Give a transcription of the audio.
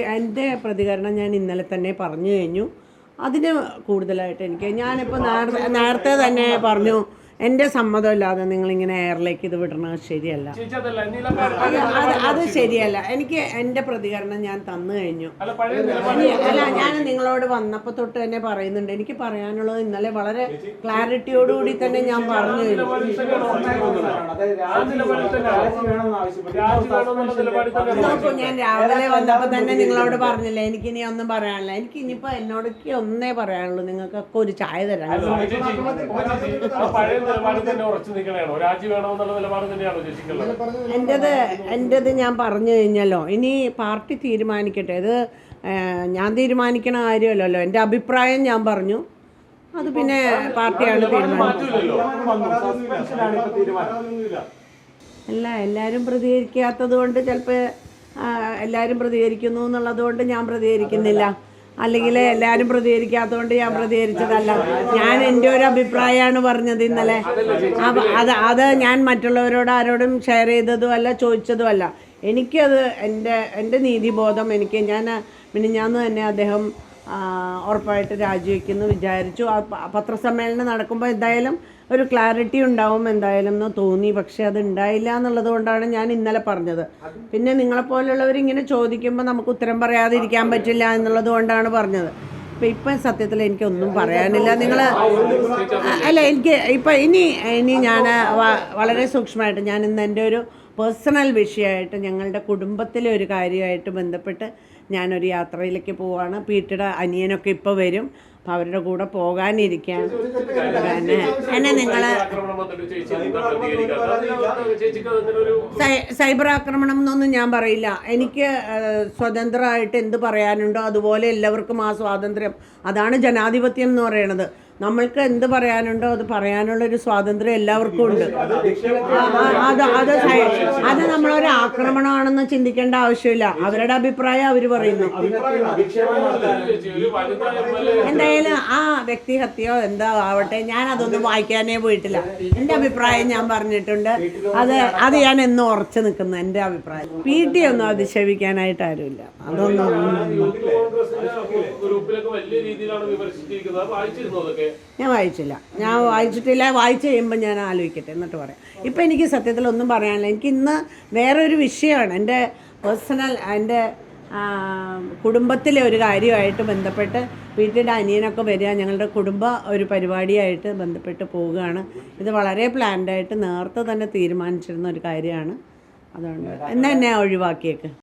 എന്റെ പ്രതികരണം ഞാൻ ഇന്നലെ തന്നെ പറഞ്ഞു കഴിഞ്ഞു. അതിന് കൂടുതലായിട്ട് എനിക്ക് ഞാനിപ്പോൾ നേരത്തെ നേരത്തെ തന്നെ പറഞ്ഞു എന്റെ സമ്മതമില്ലാതെ നിങ്ങളിങ്ങനെ എയറിലേക്ക് ഇത് വിടണത് ശരിയല്ല. അത് അത് അത് ശരിയല്ല. എനിക്ക് എന്റെ പ്രതികരണം ഞാൻ തന്നു കഴിഞ്ഞു. അല്ല പഴയ ഞാൻ നിങ്ങളോട് വന്നപ്പോൾ തൊട്ട് തന്നെ പറയുന്നുണ്ട്. എനിക്ക് പറയാനുള്ളത് ഇന്നലെ വളരെ ക്ലാരിറ്റിയോടുകൂടി തന്നെ ഞാൻ പറഞ്ഞു നോക്കൂ ഞാൻ രാവിലെ വന്നപ്പോൾ തന്നെ നിങ്ങളോട് പറഞ്ഞില്ല. എനിക്ക് ഇനി ഒന്നും പറയാനില്ല. എനിക്ക് ഇനിയിപ്പോൾ എന്നോടൊക്കെ ഒന്നേ പറയാനുള്ളൂ. നിങ്ങൾക്കൊക്കെ ഒരു ചായ തരാൻ ചേച്ചി, ചേച്ചി, ആ പഴയ നിലപാടിൽ തന്നെ ഉറച്ചു നിൽക്കണേണോ രാജി വേണമെന്നുള്ള നിലപാട് തന്നെയാണോ ചേച്ചിക്കുള്ളത് എന്റെത് എന്റെത് ഞാൻ പറഞ്ഞു കഴിഞ്ഞല്ലോ. ഇനി പാർട്ടി തീരുമാനിക്കട്ടെ. ഇത് ഞാൻ തീരുമാനിക്കണ കാര്യമല്ലല്ലോ. എന്റെ അഭിപ്രായം ഞാൻ പറഞ്ഞു. അത് പിന്നെ പാർട്ടിയാണ് തീരുമാനിക്കുന്നത് അല്ല എല്ലാവരും പ്രതികരിക്കാത്തത് കൊണ്ട് ചിലപ്പോൾ എല്ലാവരും പ്രതികരിക്കുന്നു എന്നുള്ളത് കൊണ്ട് ഞാൻ പ്രതികരിക്കുന്നില്ല. അല്ലെങ്കിൽ എല്ലാവരും പ്രതികരിക്കാത്തതുകൊണ്ട് ഞാൻ പ്രതികരിച്ചതല്ല. ഞാൻ എന്റെ ഒരു അഭിപ്രായമാണ് പറഞ്ഞത് ഇന്നലെ. അത് അത് ഞാൻ മറ്റുള്ളവരോട് ആരോടും ഷെയർ ചെയ്തതും അല്ല ചോദിച്ചതും അല്ല. എനിക്കത് എന്റെ എന്റെ നീതിബോധം എനിക്ക് ഞാൻ മിനിഞ്ഞാന്ന് തന്നെ അദ്ദേഹം ഉറപ്പായിട്ട് രാജിവെക്കുന്നു വിചാരിച്ചു. ആ പത്രസമ്മേളനം നടക്കുമ്പോൾ എന്തായാലും ഒരു ക്ലാരിറ്റി ഉണ്ടാവും എന്തായാലും എന്ന് തോന്നി. പക്ഷേ അത് ഉണ്ടായില്ല എന്നുള്ളത് കൊണ്ടാണ് ഞാൻ ഇന്നലെ പറഞ്ഞത്. പിന്നെ നിങ്ങളെപ്പോലുള്ളവർ ഇങ്ങനെ ചോദിക്കുമ്പോൾ നമുക്ക് ഉത്തരം പറയാതിരിക്കാൻ പറ്റില്ല എന്നുള്ളത് കൊണ്ടാണ് പറഞ്ഞത്. അപ്പം ഇപ്പം സത്യത്തിൽ എനിക്കൊന്നും പറയാനില്ല. നിങ്ങൾ അല്ല എനിക്ക് ഇപ്പം ഇനി ഇനി ഞാൻ വളരെ സൂക്ഷ്മമായിട്ട് ഞാൻ ഇന്ന് എന്റെ ഒരു പേഴ്സണൽ വിഷയമായിട്ട് ഞങ്ങളുടെ കുടുംബത്തിലെ ഒരു കാര്യമായിട്ട് ബന്ധപ്പെട്ട് ഞാനൊരു യാത്രയിലേക്ക് പോവാണ്. പീട്ടിയുടെ അനിയനൊക്കെ ഇപ്പോൾ വരും. അപ്പം അവരുടെ കൂടെ പോകാനിരിക്കാം പിന്നെ എന്നെ നിങ്ങൾ സൈബർ ആക്രമണം എന്നൊന്നും ഞാൻ പറയില്ല. എനിക്ക് സ്വതന്ത്രമായിട്ട് എന്ത് പറയാനുണ്ടോ അതുപോലെ എല്ലാവർക്കും ആ സ്വാതന്ത്ര്യം. അതാണ് ജനാധിപത്യം എന്ന് പറയുന്നത് നമ്മൾക്ക് എന്ത് പറയാനുണ്ടോ അത് പറയാനുള്ള ഒരു സ്വാതന്ത്ര്യം എല്ലാവർക്കും ഉണ്ട്. ആ, ആ, അത് അത് അത് നമ്മളൊരു ആക്രമണമാണെന്ന് ചിന്തിക്കേണ്ട ആവശ്യമില്ല. അവരുടെ അഭിപ്രായം അവർ പറയുന്നു. എന്തായാലും ആ വ്യക്തി ഹത്യയോ എന്താ ആവട്ടെ ഞാൻ അതൊന്നും വായിക്കാനേ പോയിട്ടില്ല. എന്റെ അഭിപ്രായം ഞാൻ പറഞ്ഞിട്ടുണ്ട്. അത് അത് ഞാൻ എന്നും ഉറച്ചു നിൽക്കുന്നു എന്റെ അഭിപ്രായം. പി ടി ഒന്നും അധിക്ഷേപിക്കാനായിട്ട് ആരുമില്ല. അതൊന്നും രീതിയിലാണ് വിമർശിച്ചിരിക്കുന്നത്. വായിച്ചിരുന്നു അതൊക്കെ? ഞാൻ വായിച്ചില്ല. ഞാൻ വായിച്ചിട്ടില്ല. വായിച്ചു കഴിയുമ്പോൾ ഞാൻ ആലോചിക്കട്ടെ എന്നിട്ട് പറയാം. ഇപ്പം എനിക്ക് സത്യത്തിൽ ഒന്നും പറയാനില്ല. എനിക്ക് ഇന്ന് വേറൊരു വിഷയമാണ്. എന്റെ പേഴ്സണൽ എന്റെ കുടുംബത്തിലെ ഒരു കാര്യമായിട്ട് ബന്ധപ്പെട്ട് വീട്ടിന്റെ അനിയനൊക്കെ വരിക ഞങ്ങളുടെ കുടുംബ ഒരു പരിപാടിയായിട്ട് ബന്ധപ്പെട്ട് പോവുകയാണ്. ഇത് വളരെ പ്ലാൻഡായിട്ട് നേരത്തെ തന്നെ തീരുമാനിച്ചിരുന്ന ഒരു കാര്യമാണ്. അതുകൊണ്ട് എന്നെ എന്നെ ഒഴിവാക്കിയേക്ക്.